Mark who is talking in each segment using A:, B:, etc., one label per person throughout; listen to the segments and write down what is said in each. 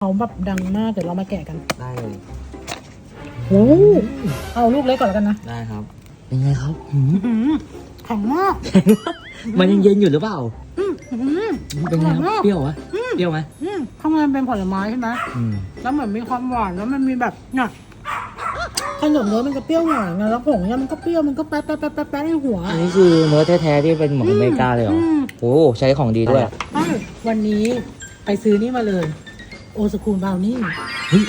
A: เขาแบบดังมาก เดี๋ยวเรามาแกะกัน
B: ได้เลย
A: โอ้เอาลูกเล็กก่อนแล้วกันนะ
B: ได้ครับเป็นไงครับหืม
A: อื้อหือแข็งมาก
B: มันยังเย็นอยู่หรือเปล่า
A: อืมอื้อหือ
B: เป็นไงค
A: อร่อย
B: รับ
A: มาก
B: เปรี้ยวไหมเปรี้ยวไหม
A: อืมข้างในมันเป็นผลไม้ใช่ไหม
B: อืม
A: แล้วเหมือนมีความหวาน แล้วมันมีแบบเนี่ยขนมเนื้อมันจะเปรี้ยวหวานไงแล้วผงเนี่ยมันก็เปรี้ยว มันก็แป๊ะแป๊ะแป๊ะแป๊ะแป๊ะในหัว
B: อันนี้คือเนื้อแท้ๆที่เป็นของอเมริกาเลยเหรอ
A: ม
B: โอ้ใช้ของดีด้วย
A: ใช่วันนี้ไปซื้อนี่มาเลย โอสคูลบราวนี่
B: เฮ้ย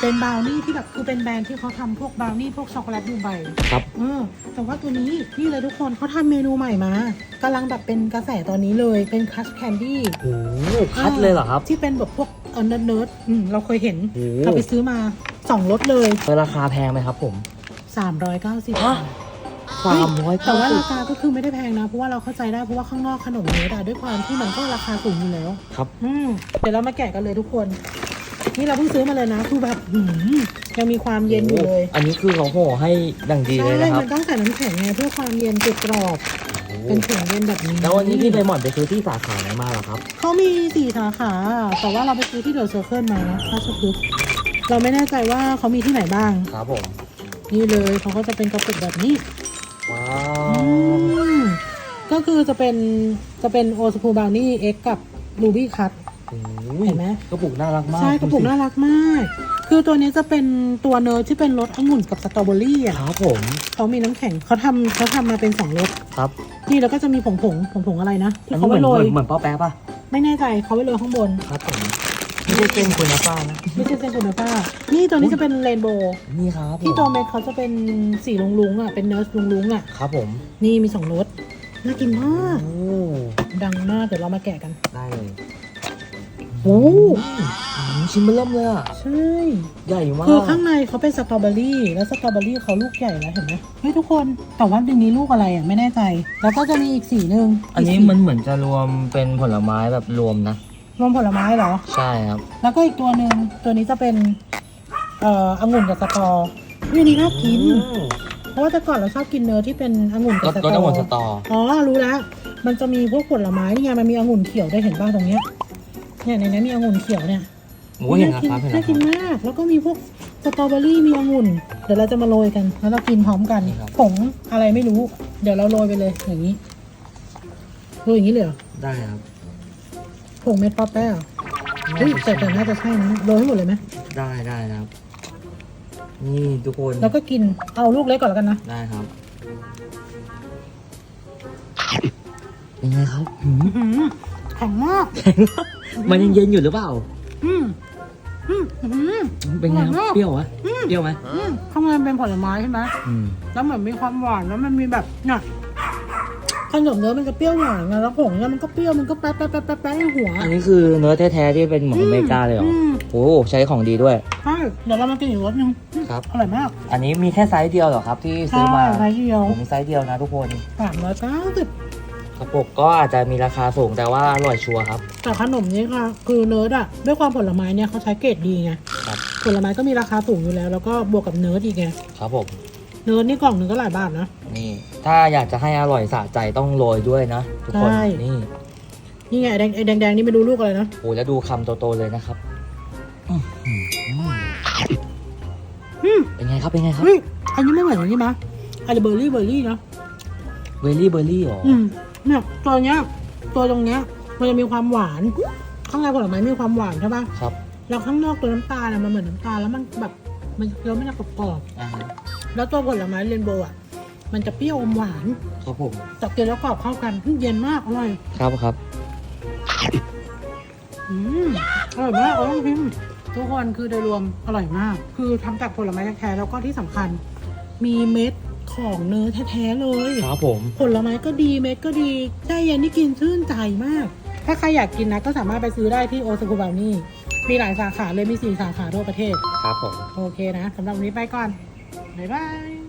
A: เป็นบราวนี่ที่แบบคือเป็นแบรนด์ที่เขาทำพวกบราวนี่พวกช็อกโกแลตดูไบ
B: ครับ
A: เออแต่ว่าตัวนี้นี่เลยทุกคนเขาทำเมนูใหม่มากำลังแบบเป็นกระแสตอนนี้เลยเป็นคัชแคนดี้
B: โอ้คัดเลยเหรอครับ
A: ที่เป็นแบบพวกเออเนิร์ดเนิร์ดอืมเราเคยเห็น
B: โอ้
A: เราไปซื้อมาสองรสเลย
B: ราคาแพงไหมครับผม
A: 390
B: ฮะ สามร้อย
A: แต่ว่าราคาก็คือไม่ได้แพงนะ เพราะว่าเราเข้าใจได้เพราะว่าข้างนอกขนมเนื้ออะด้วยความที่มันก็ราคาสูงอยู่แล้ว
B: ครับ
A: อืมเดี๋ยวเรามาแกะกันเลยทุกคน นี่เราเพิ่งซื้อมาเลยนะ คือแบบหืมยังมีความเย็นอยู่เลย
B: อันนี้คือเขาห่อให้ดังดี
A: ใช่
B: เลยนะครับ
A: มันต้องใส่น้ำแข็งไงเพื่อความเย็นกรุบกรอบ
B: โอ้
A: เป็นถุงเย็นแบบนี้
B: แล้ววันนี้พี่ไปหมอนไปซื้อที่สาขาไหนมาเหรอครับ
A: เขามีสี่สาขา แต่ว่าเราไปซื้อที่เดอะเซอร์เคิลมานะราชพฤกษ์เราไม่แน่ใจว่าเขามีที่ไหนบ้าง
B: ครับผม
A: นี่เลยเขาก็จะเป็นกระปุกแบบนี้
B: ว้า
A: อื
B: ว
A: มก็คือจะเป็นจะเป็นโอสคูบาวนี่เอ็กกับรูบี้คัต
B: โอ้ย
A: เห็นไหม
B: กระปุกน่ารักมาก
A: ใช่กระปุก
B: ดูสิ
A: น่ารักมาก คือตัวนี้จะเป็นตัวเนยที่เป็นรสองุ่นกับสตรอเบอรี่อะ
B: ครับผม
A: เขามีน้ำแข็งเขาทำเขาทำมาเป็นสองรส
B: ครับ
A: นี่แล้วก็จะมีผงผงผงผงอะไรนะที่
B: อัน
A: เขา
B: นี้เหมื
A: ไว้
B: อน
A: โร
B: เหมือยนเหมือนเป้าแป๊ะป่ะ
A: ไม่แน่ใจเขาไว้โรยข้างบน
B: ครับผม ไม่ใช่เส้นคุณภาพนะ
A: ไม่ใช่เส้นคุณภาพนี่ตัวนี้จะเป็นเรนโบว์
B: นี่ครับผม
A: ที่ตัวเม็ดเขาจะเป็นสีลุงลุงๆอะ เป็นเนื้อลุงลุงๆอะ
B: ครับผม
A: นี่มีสองรส น่ากินมาก
B: โอ้
A: ดังมาก เดี๋ยวเรามาแกะกัน
B: ได้เลย
A: โอ้
B: อืมชิ้นเบอร์เริ่มเลยอะ
A: ใช่
B: ใหญ่มาก
A: คือข้างในเขาเป็นสตรอเบอรี่ แล้วสตรอเบอรี่เขาลูกใหญ่แล้วเห็นไหมเฮ้ยทุกคน แต่ว่าดึงนี้ลูกอะไรอะไม่แน่ใจ แล้วก็จะมีอีกสีหนึ่ง
B: อันนี้
A: กสี
B: มันเหมือนจะรวมเป็นผลไม้แบบรวมนะ
A: รวมผลไม้เหรอ
B: ใช่ครับ
A: แล้วก็อีกตัวหนึ่งตัวนี้จะเป็นเอ่อองุ่นกับสตอวิอันนี้น่ากิน เพราะว่าแต่ก่อนเราชอบกินเนื้อที่เป็นองุ่น
B: ร
A: กับ
B: ส
A: ส
B: รส
A: ตอ
B: องุ่นสตอ
A: อ๋อรู้แล้ว มันจะมีพวกผลไม้นี่ไงมันมีองุ่นเขียวได้วยเห็นบ้างตรงเนี้ยเนี่ยในนี้มีองุ่นเขียวเนี่ย
B: โอ้ยเห็นนะครับเห็น
A: น่า
B: นะค
A: กิ
B: รั
A: น
B: บ
A: มาก แล้วก็มีพวกสตรอเบอรี่มีองุ่น เดี๋ยวเราจะมาโรยกัน แล้วเรากินพร้อมกัน
B: นี่ครับ
A: ผงอะไรไม่รู้ เดี๋ยวเราโรยไปเลยอย่างนี้โรยอย่างนี้เลยเหรอ
B: ได้ครับ
A: ผงเม็ดป๊อปแป้เหรอเฮ้ยแต่แต่น่าจะใช่นะโรยให้หมดเลยไหม
B: ได้ได้ครับ นี่ทุกคน
A: แล้วก็กินเอาลูกเล็กก่อนแล้วกันนะ
B: ได้ครับเป็นไงครับหืม
A: อื้อหือแข็งมาก
B: มันยังเย็นอยู่หรือเปล่า
A: อืมอืมอื้อหือ
B: เป็นไงค
A: อร่อย
B: รั
A: มา
B: บ
A: ก
B: เปรี้ยวไหมเปรี้ยวไหม
A: อืมข้างในมันเป็นผลไม้ใช่ไหม
B: อืม
A: แล้วเหมือนมีความหวานแล้วมันมีแบบเนี่ย ขนมเนื้อมันจะเปรี้ยวหวานไงแล้วผงเนี่ยมันก็เปรี้ยวมันก็แป๊ะแป๊ะแป๊ะแป๊ะแป๊ะในหัว
B: อันนี้คือเนื้อแท้ๆที่เป็นของอเมริกาเลยเหรอ
A: ม
B: โอ้โหใช้ของดีด้วย
A: ใช่เดี๋ยวเรามากินอีกรสหนึง
B: ครับ
A: อร่อยมาก
B: อันนี้มีแค่ไซส์เดียวเหรอครับ ที่ซื้อมา
A: ใช่ไซส์เดียว
B: ผมมีไซส์เดียวนะทุกคน
A: สามร้อยเก้าสิบ
B: กระปุกก็อาจจะมีราคาสูงแต่ว่าอร่อยชัวร์ครับ
A: แต่ขนมนี้ค่ะ คือเนิร์ดอะด้วยความผลไม้เนี่ยเขาใช้เกรดดีไง
B: ครับ
A: ผลไม้ก็มีราคาสูงอยู่แล้ว แล้วก็บวกกับเนิร์ดอีกไง
B: ครับผม
A: เนิร์ดนี่กล่องหนึ่งก็หลายบาทนะ
B: นี่ ถ้าอยากจะให้อร่อยสะใจต้องโรยด้วยนะ ทุกคน
A: ใช่
B: นี่
A: นี่ไงไอ้แดงไอ้แดงๆนี่ไม่รู้ลูกอะไรนะ
B: โอ้แล้วดูคำโตๆเลยนะครับอื้อหือ
A: อืม
B: เป็นไงครับ เป็นไงครับ
A: เฮ้ยอันนี้ไม่เหมือนอันนี้มะอันนี้เบอร์รี่เบอร์รี่นะ
B: เวลี่เบอร์รี่หรอ
A: อืมเนี่ยตัวเนี้ยตัวตรงเนี้ยมันจะมีความหวาน ข้างในผลไม้มีความหวานใช่ปะ
B: ครับ
A: แล้วข้างนอกตัวน้ำตาลอะมันเหมือนน้ำตาลแล้วมันแบบมันเราไม่ได้กรอบ
B: อ่าฮะ
A: ๆแล้วตัวผลไม้เรนโบว์อะ มันจะเปรี้ยวอมหวาน
B: ครับผม
A: แต่กินแล้วกรอบเข้ากันเย็นมากอร่อย
B: ครับครับ
A: อืมอร่อยมากอร่อยพิมทุกคนคือโดยรวมอร่อยมาก คือทำจากผลไม้แท้ๆแล้วก็ที่สำคัญ มีเม็ดของเนื้อแท้ๆเลย
B: ครับผม
A: ผลไม้ก็ดีเม็ดก็ดีแช่เย็นนี่กินชื่นใจมาก ถ้าใครอยากกินนะก็สามารถไปซื้อได้ที่โอซากุบานี่มีหลายสาขาเลยมีสี่สาขาทั่วประเทศ
B: ครับผม
A: โอเคนะสำหรับวันนี้ไปก่อน บ๊ายบาย